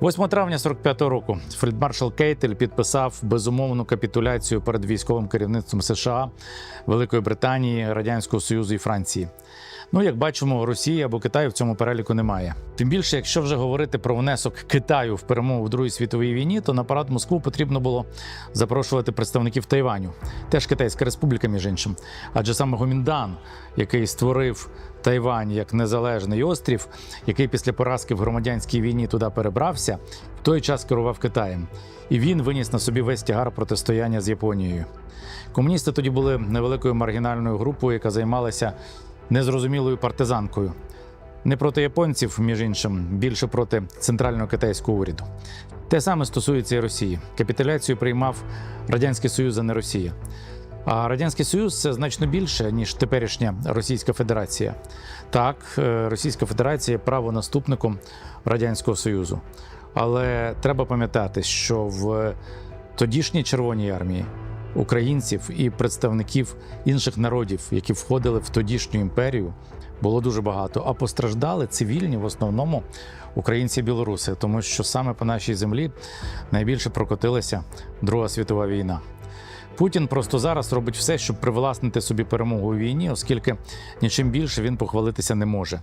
8 травня 45-го року фельдмаршал Кейтель підписав безумовну капітуляцію перед військовим керівництвом США, Великої Британії, Радянського Союзу і Франції. Ну, як бачимо, Росії або Китаю в цьому переліку немає. Тим більше, якщо вже говорити про внесок Китаю в перемогу в Другій світовій війні, то на парад Москву потрібно було запрошувати представників Тайваню, теж Китайська Республіка, між іншим. Адже саме Гоміндан, який створив Тайвань як незалежний острів, який після поразки в громадянській війні туди перебрався, в той час керував Китаєм. І він виніс на собі весь тягар протистояння з Японією. Комуністи тоді були невеликою маргінальною групою, яка займалася незрозумілою партизанкою. Не проти японців, між іншим, більше проти центрального китайського уряду. Те саме стосується і Росії. Капітуляцію приймав Радянський Союз, а не Росія. А Радянський Союз це значно більше, ніж теперішня Російська Федерація. Так, е, Російська Федерація є правонаступником Радянського Союзу. Але треба пам'ятати, що в тодішній Червоній армії українців і представників інших народів, які входили в тодішню імперію, було дуже багато. А постраждали цивільні в основному українці і білоруси, тому що саме по нашій землі найбільше прокотилася Друга світова війна. Путін просто зараз робить все, щоб привласнити собі перемогу у війні, оскільки нічим більше він похвалитися не може.